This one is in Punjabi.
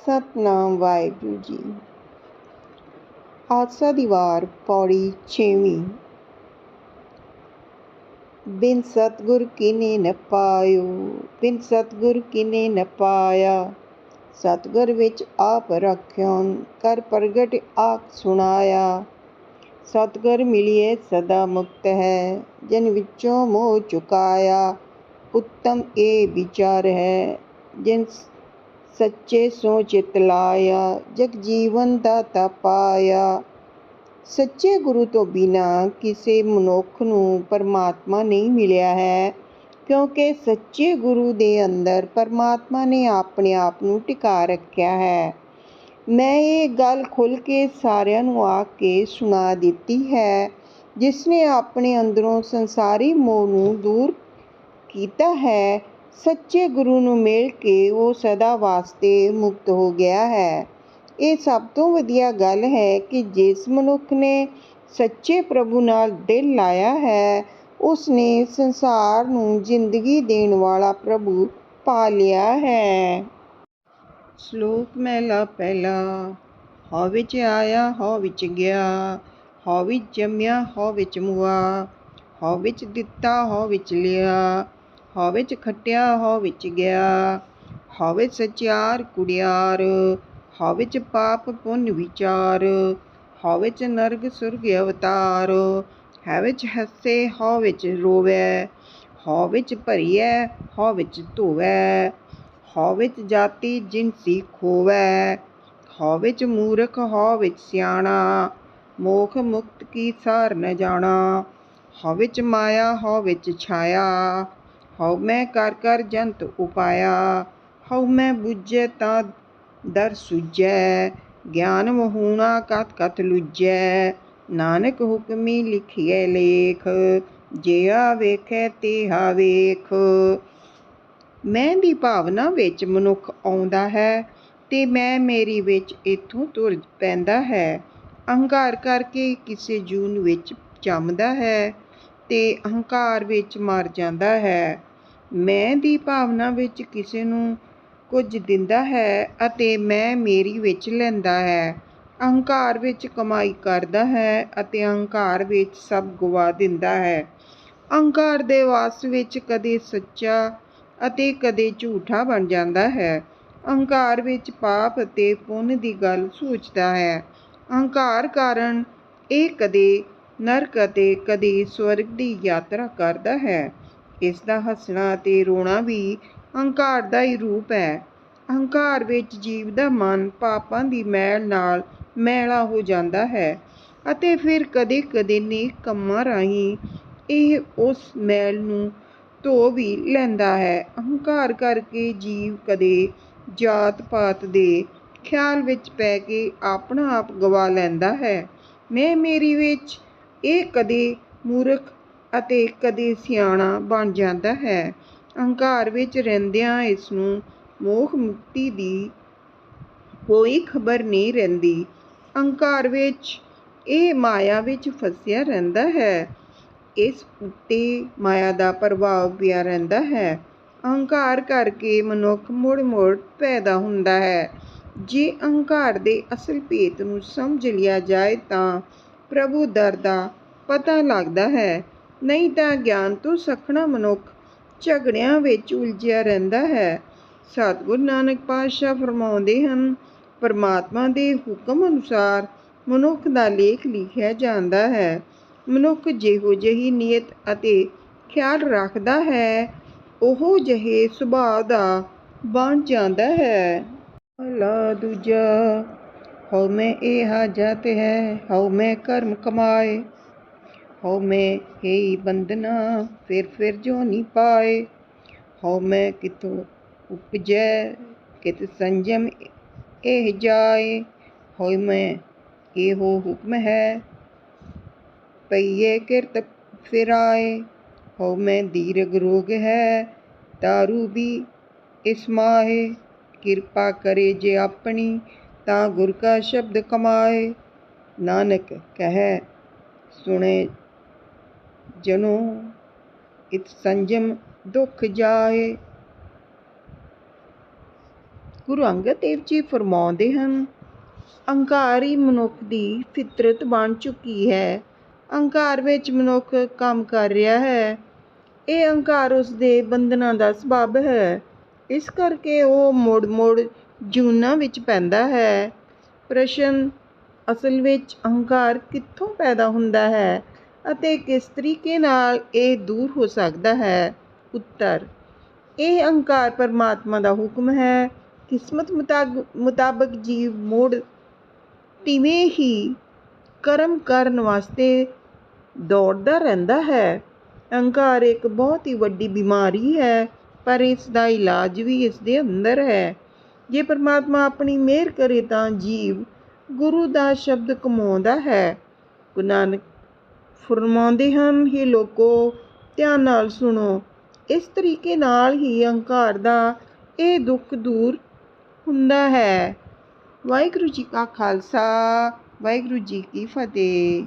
ਸਤਨਾਮ ਵਾਹਿਗੁਰੂ ਜੀ ਹਾਦਸਾ ਦੀ ਵਾਰ ਪੌੜੀ ਛੇਵੀਂ ਬਿਨ ਸਤਗੁਰ ਕਿਨੇ ਨ ਪਾਇਓ ਬਿਨ ਸਤਗੁਰ ਕਿਨੇ ਨ ਪਾਇਆ ਸਤਗੁਰ ਵਿੱਚ ਆਪ ਰਖਿਓਨ ਕਰ ਪ੍ਰਗਟ ਆਖ ਸੁਣਾਇਆ ਸਤਗੁਰ ਮਿਲਿਏ ਸਦਾ ਮੁਕਤ ਹੈ ਜਨ ਵਿੱਚੋਂ ਮੋਹ ਚੁਕਾਇਆ ਉੱਤਮ ਇਹ ਵਿਚਾਰ ਹੈ ਜਿਨ ਸੱਚੇ ਸੋ ਚਿਤ ਲਾਇਆ, ਜਗ ਜੀਵਨ ਦਾਤਾ ਪਾਇਆ। ਸੱਚੇ ਗੁਰੂ ਤੋਂ ਬਿਨਾ ਕਿਸੇ ਮਨੁੱਖ ਨੂੰ ਪਰਮਾਤਮਾ ਨਹੀਂ ਮਿਲਿਆ ਹੈ, ਕਿਉਂਕਿ ਸੱਚੇ ਗੁਰੂ ਦੇ ਅੰਦਰ ਪਰਮਾਤਮਾ ਨੇ ਆਪਣੇ ਆਪ ਨੂੰ ਟਿਕਾ ਰੱਖਿਆ ਹੈ। ਮੈਂ ਇਹ ਗੱਲ ਖੁੱਲ ਕੇ ਸਾਰਿਆਂ ਨੂੰ ਆ ਕੇ ਸੁਣਾ ਦਿੱਤੀ ਹੈ ਜਿਸ ਨੇ ਆਪਣੇ ਅੰਦਰੋਂ ਸੰਸਾਰੀ ਮੋਹ ਨੂੰ ਦੂਰ ਕੀਤਾ ਹੈ ਸੱਚੇ ਗੁਰੂ ਨੂੰ ਮਿਲ ਕੇ ਉਹ ਸਦਾ ਵਾਸਤੇ ਮੁਕਤ ਹੋ ਗਿਆ ਹੈ। ਇਹ ਸਭ ਤੋਂ ਵਧੀਆ ਗੱਲ ਹੈ ਕਿ ਜਿਸ ਮਨੁੱਖ ਨੇ ਸੱਚੇ ਪ੍ਰਭੂ ਨਾਲ ਦਿਲ ਲਾਇਆ ਹੈ ਉਸ ਨੇ ਸੰਸਾਰ ਨੂੰ ਜ਼ਿੰਦਗੀ ਦੇਣ ਵਾਲਾ ਪ੍ਰਭੂ ਪਾ ਲਿਆ ਹੈ। ਸ਼ਲੋਕ ਮਹਿਲਾ ਪਹਿਲਾ, ਹਉ ਵਿੱਚ ਆਇਆ, ਹਉ ਵਿੱਚ ਗਿਆ, ਹਉ ਵਿੱਚ ਜੰਮਿਆ, ਹਉ ਵਿੱਚ ਮੁਆ, ਹਉ ਵਿੱਚ ਦਿੱਤਾ, ਹਉ ਵਿੱਚ ਲਿਆ। ਹਉ ਵਿੱਚ ਖਟਿਆ ਹਉ ਵਿੱਚ ਗਿਆ ਹਉ ਸਚਿਆਰ ਕੁੜਿਆਰ ਹਉ ਵਿੱਚ ਪਾਪ ਪੁੰਨ ਵਿਚਾਰ ਹਉ ਚ ਨਰਗ ਸੁਰਗ ਅਵਤਾਰ ਹੈ ਵਿੱਚ ਹੱਸੇ ਹੋ ਵਿੱਚ ਰੋਵੈ ਹੋ ਵਿੱਚ ਭਰੀਐ ਹਉ ਵਿੱਚ ਧੋਵੈ ਹਉ ਵਿੱਚ ਜਾਤੀ ਜਿਨਸੀ ਖੋਵੈ ਹਉ ਵਿੱਚ ਮੂਰਖ ਹਉ ਵਿੱਚ ਸਿਆਣਾ ਮੋਖ ਮੁਕਤ ਕੀ ਸਾਰ ਨ ਜਾਣਾ ਹਉ ਵਿੱਚ ਮਾਇਆ ਹੋ ਵਿੱਚ ਛਾਇਆ ਹਉ ਮੈਂ ਕਰ ਕਰ ਜੰਤ ਉਪਾਇਆ, ਹਉ ਮੈਂ ਬੁੱਝੈ ਤਾਂ ਦਰ ਸੁਝੈ, ਗਿਆਨ ਮਹੂਣਾ ਕਤ ਕਤ ਲੁਜੈ ਨਾਨਕ ਹੁਕਮੀ ਲਿਖਿਐ ਲੇਖ ਜਿਆ ਵੇਖੈ ਤਿਹਾ ਵੇਖ। ਮੈਂ ਦੀ ਭਾਵਨਾ ਵਿੱਚ ਮਨੁੱਖ ਆਉਂਦਾ ਹੈ, ਤੇ ਮੈਂ ਮੇਰੀ ਵਿੱਚ ਇਥੋਂ ਤੁਰ ਪੈਂਦਾ ਹੈ। ਅਹੰਕਾਰ ਕਰਕੇ ਕਿਸੇ ਜੂਨ ਵਿੱਚ ਜੰਮਦਾ ਹੈ, ਤੇ ਅਹੰਕਾਰ ਵਿੱਚ ਮਰ ਜਾਂਦਾ ਹੈ। ਮੈਂ ਦੀ ਭਾਵਨਾ ਵਿੱਚ ਕਿਸੇ ਨੂੰ ਕੁਝ ਦਿੰਦਾ ਹੈ ਅਤੇ ਮੈਂ ਮੇਰੀ ਵਿੱਚ ਲੈਂਦਾ ਹੈ। ਅਹੰਕਾਰ ਵਿੱਚ ਕਮਾਈ ਕਰਦਾ ਹੈ ਅਤੇ ਅਹੰਕਾਰ ਵਿੱਚ ਸਭ ਗਵਾ ਦਿੰਦਾ ਹੈ। ਅਹੰਕਾਰ ਦੇ ਵਾਸ ਵਿੱਚ ਕਦੇ ਸੱਚਾ ਅਤੇ ਕਦੇ ਝੂਠਾ ਬਣ ਜਾਂਦਾ ਹੈ। ਅਹੰਕਾਰ ਵਿੱਚ ਪਾਪ ਅਤੇ ਪੁੰਨ ਦੀ ਗੱਲ ਸੋਚਦਾ ਹੈ। ਅਹੰਕਾਰ ਕਾਰਨ ਇਹ ਕਦੇ ਨਰਕ ਅਤੇ ਕਦੇ ਸਵਰਗ ਦੀ ਯਾਤਰਾ ਕਰਦਾ ਹੈ। ਇਸ ਦਾ ਹੱਸਣਾ ਅਤੇ ਰੋਣਾ ਵੀ ਅਹੰਕਾਰ ਦਾ ਹੀ ਰੂਪ ਹੈ। ਅਹੰਕਾਰ ਵਿੱਚ ਜੀਵ ਦਾ ਮਨ ਪਾਪਾਂ ਦੀ ਮੈਲ ਨਾਲ ਮੈਲਾ ਹੋ ਜਾਂਦਾ ਹੈ ਅਤੇ ਫਿਰ ਕਦੇ-ਕਦੇ ਨੇਕ ਕੰਮਾਂ ਰਾਹੀਂ ਇਹ ਉਸ ਮੈਲ ਨੂੰ ਧੋ ਵੀ ਲੈਂਦਾ ਹੈ। ਅਹੰਕਾਰ ਕਰਕੇ ਜੀਵ ਕਦੇ ਜਾਤ ਪਾਤ ਦੇ ਖਿਆਲ ਵਿੱਚ ਪੈ ਕੇ ਆਪਣਾ ਆਪ ਗਵਾ ਲੈਂਦਾ ਹੈ। ਮੈਂ ਮੇਰੀ ਵਿੱਚ ਇਹ ਕਦੇ ਮੂਰਖ ਅਤੇ ਕਦੇ ਸਿਆਣਾ ਬਣ ਜਾਂਦਾ ਹੈ। ਅਹੰਕਾਰ ਵਿੱਚ ਰਹਿੰਦਿਆਂ ਇਸ ਨੂੰ ਮੋਖ ਮੁਕਤੀ ਦੀ ਕੋਈ ਖਬਰ ਨਹੀਂ ਰਹਿੰਦੀ। ਅਹੰਕਾਰ ਵਿੱਚ ਇਹ ਮਾਇਆ ਵਿੱਚ ਫਸਿਆ ਰਹਿੰਦਾ ਹੈ। ਇਸ ਉੱਤੇ ਮਾਇਆ ਦਾ ਪ੍ਰਭਾਵ ਪਿਆ ਰਹਿੰਦਾ ਹੈ। ਅਹੰਕਾਰ ਕਰਕੇ ਮਨੁੱਖ ਮੁੜ-ਮੁੜ ਪੈਦਾ ਹੁੰਦਾ ਹੈ। ਜੇ ਅਹੰਕਾਰ ਦੇ ਅਸਲ ਭੇਤ ਨੂੰ ਸਮਝ ਲਿਆ ਜਾਏ ਤਾਂ ਪ੍ਰਭੂ ਦਰ ਦਾ ਪਤਾ ਲੱਗਦਾ ਹੈ। ਨਹੀਂ ਤਾਂ ਗਿਆਨ ਤੋਂ ਸਖਣਾ ਮਨੁੱਖ ਝਗੜਿਆਂ ਵਿੱਚ ਉਲਝਿਆ ਰਹਿੰਦਾ ਹੈ। ਸਤਿਗੁਰੂ ਨਾਨਕ ਪਾਤਸ਼ਾਹ ਫਰਮਾਉਂਦੇ ਹਨ, ਪਰਮਾਤਮਾ ਦੇ ਹੁਕਮ ਅਨੁਸਾਰ ਮਨੁੱਖ ਦਾ ਲੇਖ ਲਿਖਿਆ ਜਾਂਦਾ ਹੈ। ਮਨੁੱਖ ਜਿਹੋ ਜਿਹੀ ਨੀਅਤ ਅਤੇ ਖਿਆਲ ਰੱਖਦਾ ਹੈ, ਉਹ ਜਿਹੇ ਸੁਭਾਅ ਦਾ ਬਣ ਜਾਂਦਾ ਹੈ। ਅਲਾ ਦੂਜਾ, ਹਉ ਮੈਂ ਇਹ ਹਾਜਤ ਹੈ, ਹਉ ਮੈਂ ਕਰਮ ਕਮਾਏ। ਹਉ ਮੈਂ ਹੀ ਬੰਦਨਾ ਫਿਰ ਫਿਰ ਜੋ ਨੀ ਪਾਏ। ਹਉ ਮੈਂ ਕਿਤੋਂ ਉਪਜੈ, ਕਿਤ ਸੰਜਮ ਇਹ ਜਾਏ। ਹੋਇ ਮੈਂ ਇਹੋ ਹੁਕਮ ਹੈ, ਪਈਏ ਕਿਰਤ ਫਿਰਾਏ। ਹਉ ਮੈਂ ਦੀਰਗ ਰੋਗ ਹੈ, ਤਾਰੂ ਵੀ ਇਸ ਮਾਹੇ। ਕਿਰਪਾ ਕਰੇ ਜੇ ਆਪਣੀ, ਤਾਂ ਗੁਰ ਕਾ ਸ਼ਬਦ ਕਮਾਏ। ਨਾਨਕ ਕਹੈ, ਸੁਣੇ ਜਨੋ, ਇਤ ਸੰਜਮ ਦੁਖ ਜਾਏ। ਗੁਰੂ ਅੰਗਦ ਦੇਵ ਜੀ ਫਰਮਾਉਂਦੇ ਹਨ ਅਹੰਕਾਰ ਹੀ ਮਨੁੱਖ ਦੀ ਫਿਤਰਤ ਬਣ ਚੁੱਕੀ ਹੈ। ਅਹੰਕਾਰ ਵਿੱਚ ਮਨੁੱਖ ਕੰਮ ਕਰ ਰਿਹਾ ਹੈ। ਇਹ ਅਹੰਕਾਰ ਉਸ ਦੇ ਬੰਧਨਾਂ ਦਾ ਸਬੱਬ ਹੈ। ਇਸ ਕਰਕੇ ਉਹ ਮੁੜ ਮੁੜ ਜੂਨਾਂ ਵਿੱਚ ਪੈਂਦਾ ਹੈ। ਪ੍ਰਸ਼ਨ, ਅਸਲ ਵਿੱਚ ਅਹੰਕਾਰ ਕਿੱਥੋਂ ਪੈਦਾ ਹੁੰਦਾ ਹੈ? ਅਤੇ ਕਿਸ ਤਰੀਕੇ ਨਾਲ ਇਹ ਦੂਰ ਹੋ ਸਕਦਾ ਹੈ? ਉੱਤਰ ਇਹ ਅਹੰਕਾਰ ਪਰਮਾਤਮਾ ਦਾ ਹੁਕਮ ਹੈ। ਕਿਸਮਤ ਮੁਤਾਬਕ ਜੀਵ ਮੁੜ ਤਿਵੇਂ ਹੀ ਕਰਮ ਕਰਨ ਵਾਸਤੇ ਦੌੜਦਾ ਰਹਿੰਦਾ ਹੈ। ਅਹੰਕਾਰ ਇੱਕ ਬਹੁਤ ਹੀ ਵੱਡੀ ਬਿਮਾਰੀ ਹੈ, ਪਰ ਇਸ ਦਾ ਇਲਾਜ ਵੀ ਇਸ ਦੇ ਅੰਦਰ ਹੈ। ਜੇ ਪਰਮਾਤਮਾ ਆਪਣੀ ਮਿਹਰ ਕਰੇ ਤਾਂ ਜੀਵ ਗੁਰੂ ਦਾ ਸ਼ਬਦ ਕਮਾਉਂਦਾ ਹੈ। ਗੁਰੂ ਨਾਨਕ ਫਰਮਾਉਂਦੇ ਹਨ, ਹੀ ਲੋਕੋ, ਧਿਆਨ ਨਾਲ ਸੁਣੋ। ਇਸ ਤਰੀਕੇ ਨਾਲ ਹੀ ਅਹੰਕਾਰ ਦਾ ਇਹ ਦੁੱਖ ਦੂਰ ਹੁੰਦਾ ਹੈ। ਵਾਹਿਗੁਰੂ ਜੀ ਕਾ ਖਾਲਸਾ, ਵਾਹਿਗੁਰੂ ਜੀ ਕੀ ਫਤਿਹ।